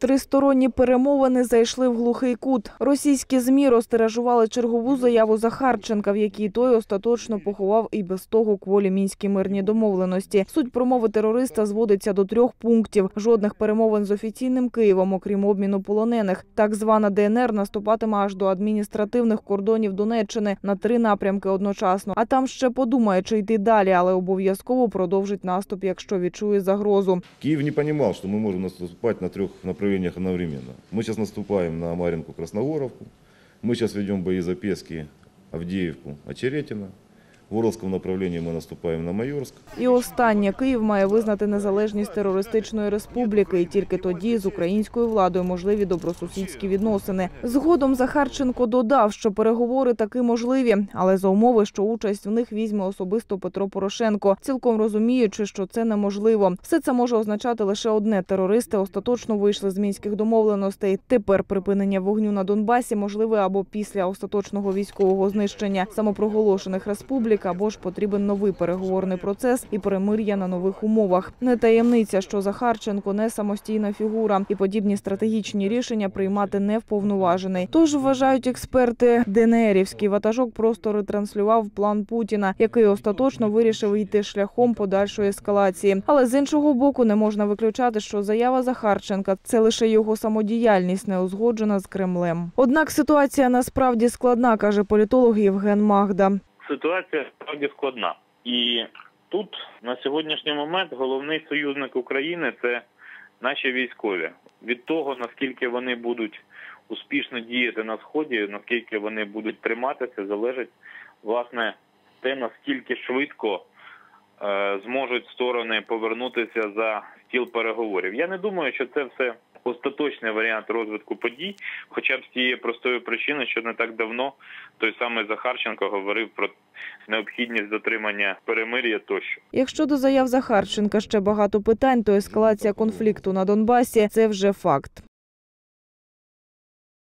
Тристоронні перемовини зайшли в глухий кут. Російські змі розтиражували чергову заяву Захарченка, в якій той остаточно поховав і без того кволі мінські мирні домовленості. Суть промови терориста зводиться до трьох пунктів: жодних перемовин з офіційним Києвом, окрім обміну полонених. Так звана ДНР наступатиме аж до адміністративних кордонів Донеччини на три напрямки одночасно. А там ще подумає, чи йти далі, але обов'язково продовжить наступ, якщо відчує загрозу. Киев не понимал, что мы можем наступать на трех направлениях одновременно. Мы сейчас наступаем на Маринку, Красногоровку. Мы сейчас ведем бои за Пески, Авдеевку, Очеретино. В Воровском направлении мы наступаем на Майорск. І останнє Київ має визнати незалежність терористичної республіки, і тільки тоді з українською владою можливі добросусідські відносини. Згодом Захарченко додав, що переговори таки можливі, але за умови, що участь в них візьме особисто Петро Порошенко, цілком розуміючи, що це неможливо. Все це може означати лише одне: терористи остаточно вийшли з мінських домовленостей. Тепер припинення вогню на Донбасі можливе або після остаточного військового знищення самопроголошених республік, або ж потрібен новий переговорний процес і перемир'я на нових умовах. Не таємниця, що Захарченко не самостійна фігура, і подібні стратегічні рішення приймати не вповноважений. Тож вважають експерти, ДНРівський ватажок просто ретранслював план Путіна, який остаточно вирішив йти шляхом подальшої ескалації. Але з іншого боку, не можна виключати, що заява Захарченка це лише його самодіяльність, не узгоджена з Кремлем. Однак ситуація насправді складна, каже політолог Євген Магда. Ситуація справді складна. І тут на сьогоднішній момент головний союзник України це наші військові. Від того наскільки вони будуть успішно діяти на сході, наскільки вони будуть триматися, залежить власне те, наскільки швидко е, зможуть сторони повернутися за стіл переговорів. Я не думаю, що це все остаточний варіант розвитку подій, хоча б з тієї простої причини, що не так давно той самий Захарченко говорив про необхідність дотримання перемир'я тощо. Якщо до заяв Захарченка ще багато питань, то ескалація конфлікту на Донбасі це вже факт.